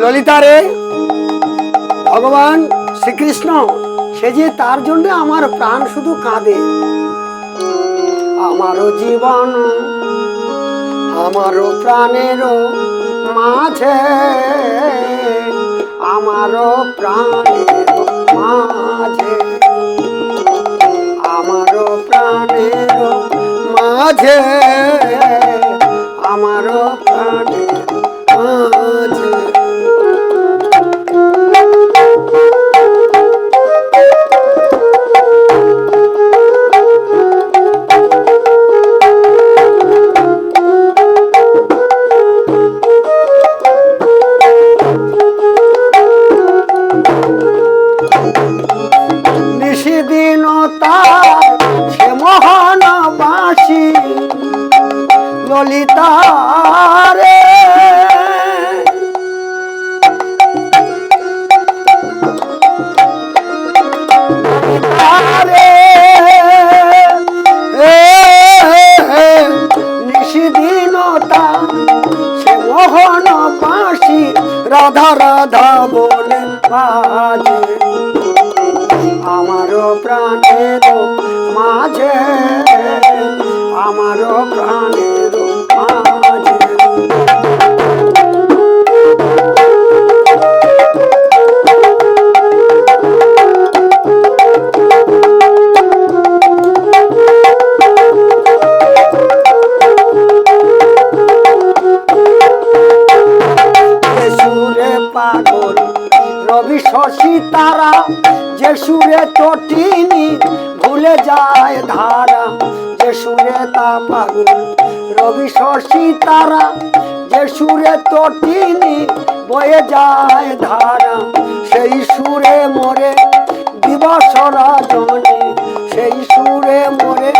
ললিতা রে ভগবান শ্রীকৃষ্ণ, সে যে তার জন্য আমার প্রাণ শুধু কাঁদে। আমারও জীবন, আমারও প্রাণেরও মাঝে, আমারও প্রাণের মাঝে, আমারও প্রাণের মাঝে, আমারও প্রাণের মাঝে। মোহন রাধা রাধা বলে বাজে। আমারও প্রাণের মাঝে আমারও প্রাণের শশী তারা যে সুরে তটিনি ভুলে যায় ধারা যে সুরে তা পাগল রবি শশী তারা যে সুরে তটিনি বয়ে যায় ধারা, সেই সুরে মরে দিবসরা জনে, সেই সুরে মরে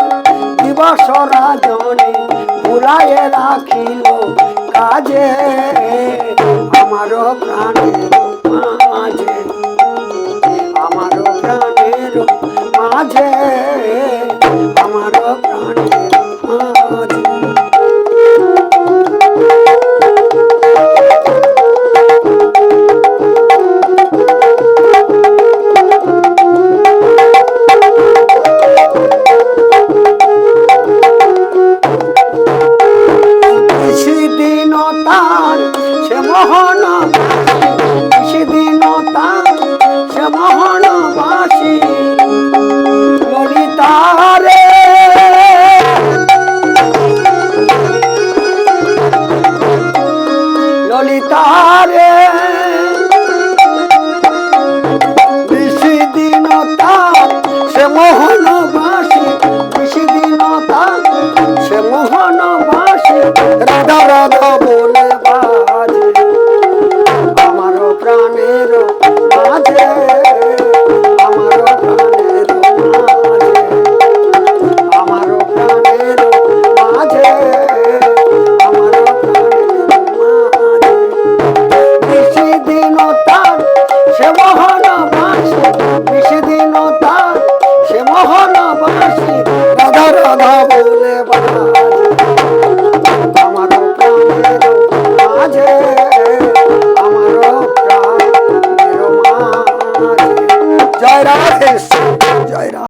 দিবসরা জনে, ভুলায় রাখিল কাজে আমারও প্রাণের হাসি রাধা রাধা বলে আমার প্রাণের জয় রাধেশ জয় রাধে।